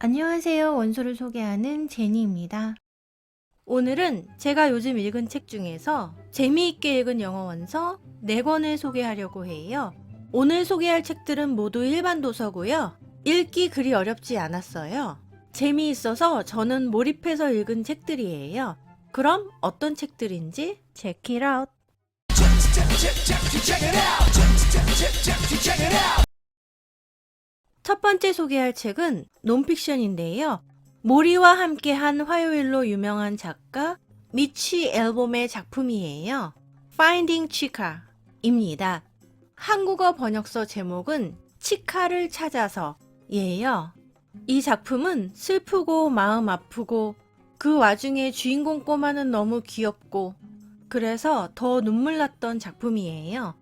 안녕하세요. 원소를 소개하는 제니입니다. 오늘은 제가 요즘 읽은 책 중에서 재미있게 읽은 영어 원서 4권을 소개하려고 해요. 오늘 소개할 책들은 모두 일반 도서고요. 읽기 그리 어렵지 않았어요. 재미있어서 저는 몰입해서 읽은 책들이에요. 그럼 어떤 책들인지 check. 첫 번째 소개할 책은 논픽션인데요. 모리와 함께한 화요일로 유명한 작가 미치 앨범의 작품이에요. Finding Chica입니다. 한국어 번역서 제목은 치카를 찾아서 예요. 이 작품은 슬프고 마음 아프고 그 와중에 주인공 꼬마는 너무 귀엽고 그래서 더 눈물 났던 작품이에요.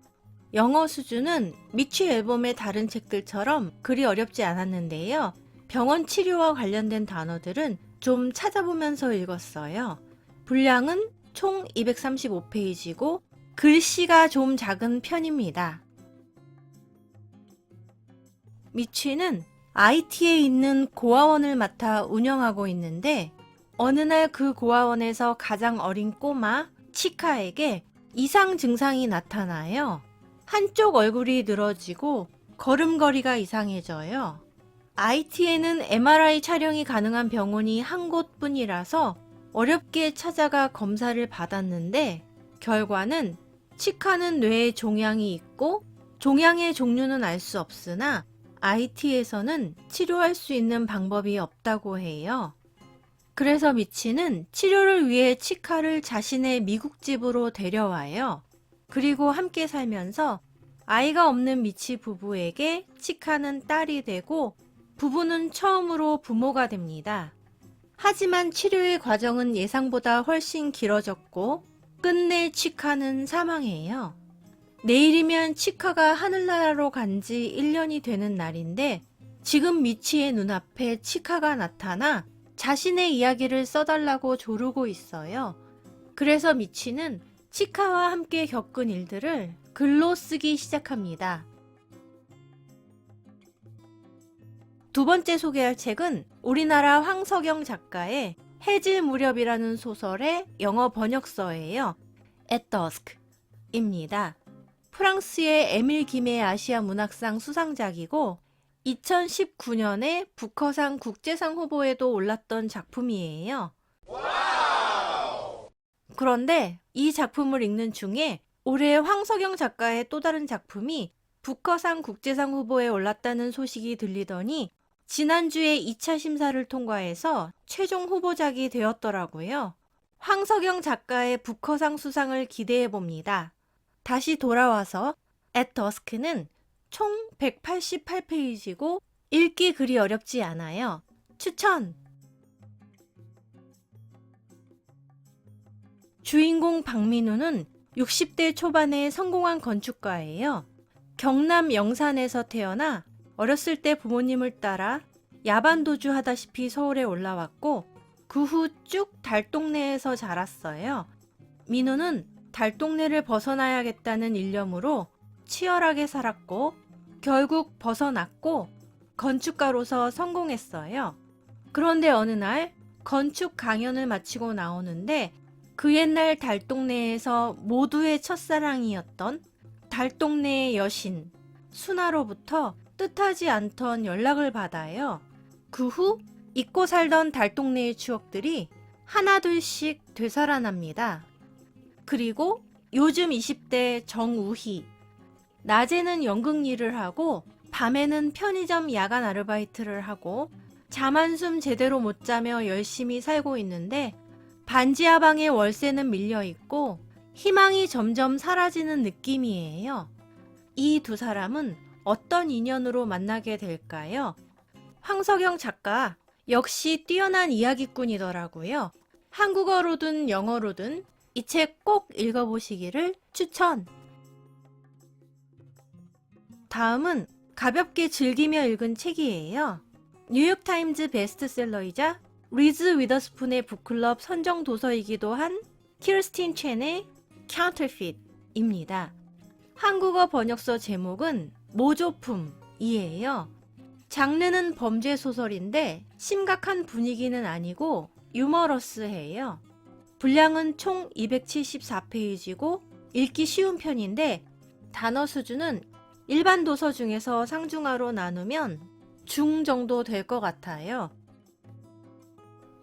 영어 수준은 미취 앨범의 다른 책들처럼 그리 어렵지 않았는데요. 병원 치료와 관련된 단어들은 좀 찾아보면서 읽었어요. 분량은 총 235페이지고 글씨가 좀 작은 편입니다. 미취는 IT에 있는 고아원을 맡아 운영하고 있는데 어느 날 그 고아원에서 가장 어린 꼬마 치카에게 이상 증상이 나타나요. 한쪽 얼굴이 늘어지고 걸음걸이가 이상해져요. IT에는 MRI 촬영이 가능한 병원이 한 곳뿐이라서 어렵게 찾아가 검사를 받았는데 결과는 치카는 뇌에 종양이 있고 종양의 종류는 알 수 없으나 IT에서는 치료할 수 있는 방법이 없다고 해요. 그래서 미치는 치료를 위해 치카를 자신의 미국 집으로 데려와요. 그리고 함께 살면서 아이가 없는 미치 부부에게 치카는 딸이 되고 부부는 처음으로 부모가 됩니다. 하지만 치료의 과정은 예상보다 훨씬 길어졌고 끝내 치카는 사망해요. 내일이면 치카가 하늘나라로 간 지 1년이 되는 날인데 지금 미치의 눈앞에 치카가 나타나 자신의 이야기를 써달라고 조르고 있어요. 그래서 미치는 치카와 함께 겪은 일들을 글로 쓰기 시작합니다. 두 번째 소개할 책은 우리나라 황석영 작가의 해질 무렵이라는 소설의 영어 번역서예요. At Dusk입니다. 프랑스의 에밀 김의 아시아 문학상 수상작이고 2019년에 부커상 국제상 후보에도 올랐던 작품이에요. 그런데 이 작품을 읽는 중에 올해 황석영 작가의 또 다른 작품이 부커상 국제상 후보에 올랐다는 소식이 들리더니 지난주에 2차 심사를 통과해서 최종 후보작이 되었더라고요. 황석영 작가의 부커상 수상을 기대해 봅니다. 다시 돌아와서 Dusk는 총 188페이지고 읽기 그리 어렵지 않아요. 추천! 주인공 박민우는 60대 초반의 성공한 건축가예요. 경남 영산에서 태어나 어렸을 때 부모님을 따라 야반도주 하다시피 서울에 올라왔고 그 후 쭉 달동네에서 자랐어요. 민우는 달동네를 벗어나야겠다는 일념으로 치열하게 살았고 결국 벗어났고 건축가로서 성공했어요. 그런데 어느 날 건축 강연을 마치고 나오는데 그 옛날 달동네에서 모두의 첫사랑이었던 달동네의 여신 순아로부터 뜻하지 않던 연락을 받아요. 그 후 잊고 살던 달동네의 추억들이 하나둘씩 되살아납니다. 그리고 요즘 20대 정우희. 낮에는 연극 일을 하고 밤에는 편의점 야간 아르바이트를 하고 잠 한숨 제대로 못 자며 열심히 살고 있는데 반지 하방의 월세는 밀려 있고 희망이 점점 사라지는 느낌이에요. 이 두 사람은 어떤 인연으로 만나게 될까요? 황석영 작가 역시 뛰어난 이야기꾼이더라고요. 한국어로든 영어로든 이 책 꼭 읽어보시기를 추천! 다음은 가볍게 즐기며 읽은 책이에요. 뉴욕타임즈 베스트셀러이자 리즈 위더스푼의 북클럽 선정 도서이기도 한 키르스틴 첸의 Counterfeit입니다. 한국어 번역서 제목은 모조품이에요. 장르는 범죄 소설인데 심각한 분위기는 아니고 유머러스해요. 분량은 총 274페이지고 읽기 쉬운 편인데 단어 수준은 일반 도서 중에서 상중하로 나누면 중 정도 될 것 같아요.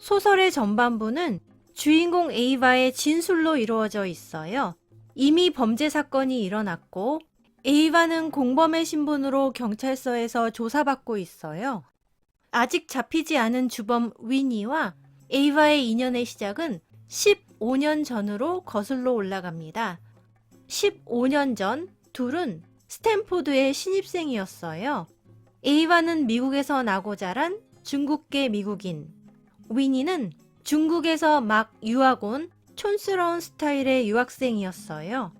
소설의 전반부는 주인공 에이바의 진술로 이루어져 있어요. 이미 범죄 사건이 일어났고 에이바는 공범의 신분으로 경찰서에서 조사받고 있어요. 아직 잡히지 않은 주범 위니와 에이바의 인연의 시작은 15년 전으로 거슬러 올라갑니다. 15년 전 둘은 스탠포드의 신입생이었어요. 에이바는 미국에서 나고 자란 중국계 미국인, 위니는 중국에서 막 유학 온 촌스러운 스타일의 유학생이었어요.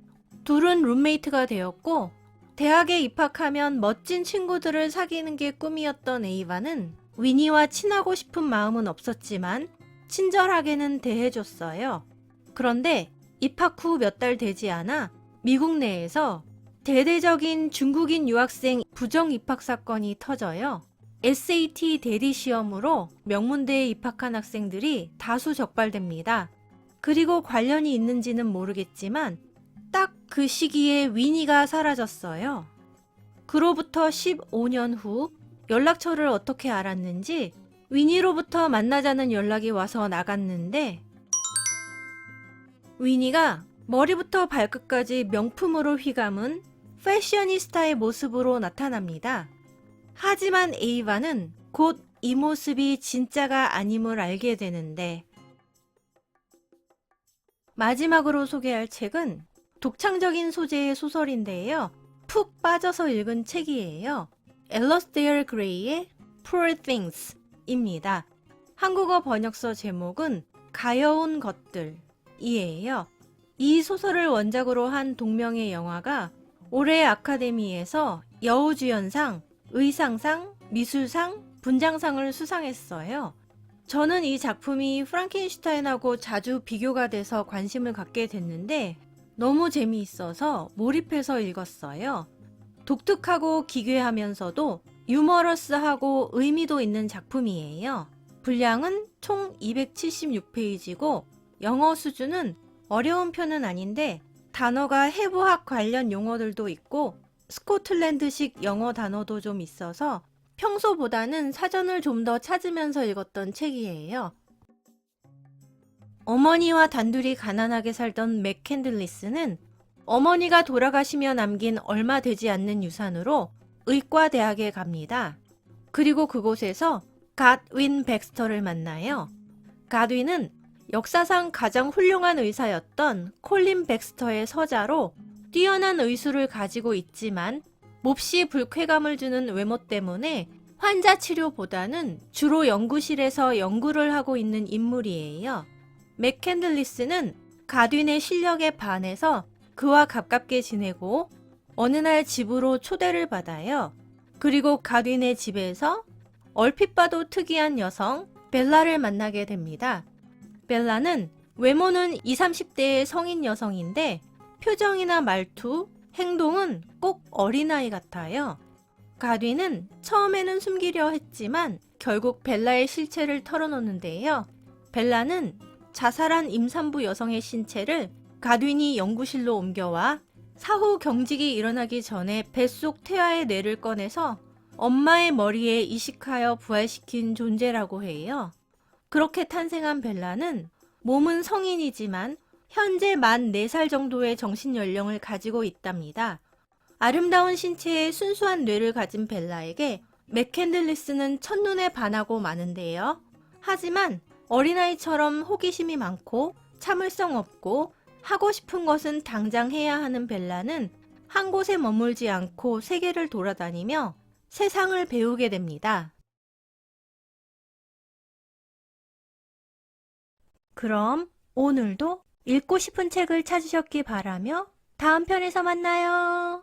둘은 룸메이트가 되었고 대학에 입학하면 멋진 친구들을 사귀는 게 꿈이었던 에이바는 위니와 친하고 싶은 마음은 없었지만 친절하게는 대해줬어요. 그런데 입학 후 몇 달 되지 않아 미국 내에서 대대적인 중국인 유학생 부정 입학 사건이 터져요. SAT 대리 시험으로 명문대에 입학한 학생들이 다수 적발됩니다. 그리고 관련이 있는지는 모르겠지만 딱 그 시기에 위니가 사라졌어요. 그로부터 15년 후 연락처를 어떻게 알았는지 위니로부터 만나자는 연락이 와서 나갔는데 위니가 머리부터 발끝까지 명품으로 휘감은 패셔니스타의 모습으로 나타납니다. 하지만 에이바는 곧 이 모습이 진짜가 아님을 알게 되는데 마지막으로 소개할 책은 독창적인 소재의 소설인데요. 푹 빠져서 읽은 책이에요. 엘러스테어 그레이의 Poor Things 입니다. 한국어 번역서 제목은 가여운 것들이에요. 이 소설을 원작으로 한 동명의 영화가 올해 아카데미에서 여우주연상, 의상상, 미술상, 분장상을 수상했어요. 저는 이 작품이 프랑켄슈타인하고 자주 비교가 돼서 관심을 갖게 됐는데 너무 재미있어서 몰입해서 읽었어요. 독특하고 기괴하면서도 유머러스하고 의미도 있는 작품이에요. 분량은 총 276페이지고 영어 수준은 어려운 편은 아닌데 단어가 해부학 관련 용어들도 있고 스코틀랜드식 영어 단어도 좀 있어서 평소보다는 사전을 좀 더 찾으면서 읽었던 책이에요. 어머니와 단둘이 가난하게 살던 맥캔들리스는 어머니가 돌아가시며 남긴 얼마 되지 않는 유산으로 의과대학에 갑니다. 그리고 그곳에서 갓윈 백스터를 만나요. 갓윈은 역사상 가장 훌륭한 의사였던 콜린 백스터의 서자로 뛰어난 의술을 가지고 있지만 몹시 불쾌감을 주는 외모 때문에 환자 치료보다는 주로 연구실에서 연구를 하고 있는 인물이에요. 맥캔들리스는 가dwi의 실력에 반해서 그와 가깝게 지내고 어느 날 집으로 초대를 받아요. 그리고 가dwi의 집에서 얼핏 봐도 특이한 여성 벨라를 만나게 됩니다. 벨라는 외모는 20, 30대의 성인 여성인데 표정이나 말투, 행동은 꼭 어린아이 같아요. 가디는 처음에는 숨기려 했지만 결국 벨라의 실체를 털어놓는데요. 벨라는 자살한 임산부 여성의 신체를 가딘이 연구실로 옮겨와 사후 경직이 일어나기 전에 뱃속 태아의 뇌를 꺼내서 엄마의 머리에 이식하여 부활시킨 존재라고 해요. 그렇게 탄생한 벨라는 몸은 성인이지만 현재 만 4살 정도의 정신 연령을 가지고 있답니다. 아름다운 신체에 순수한 뇌를 가진 벨라에게 맥캔들리스는 첫눈에 반하고 마는데요. 하지만 어린아이처럼 호기심이 많고 참을성 없고 하고 싶은 것은 당장 해야 하는 벨라는 한 곳에 머물지 않고 세계를 돌아다니며 세상을 배우게 됩니다. 그럼 오늘도 읽고 싶은 책을 찾으셨기 바라며 다음 편에서 만나요.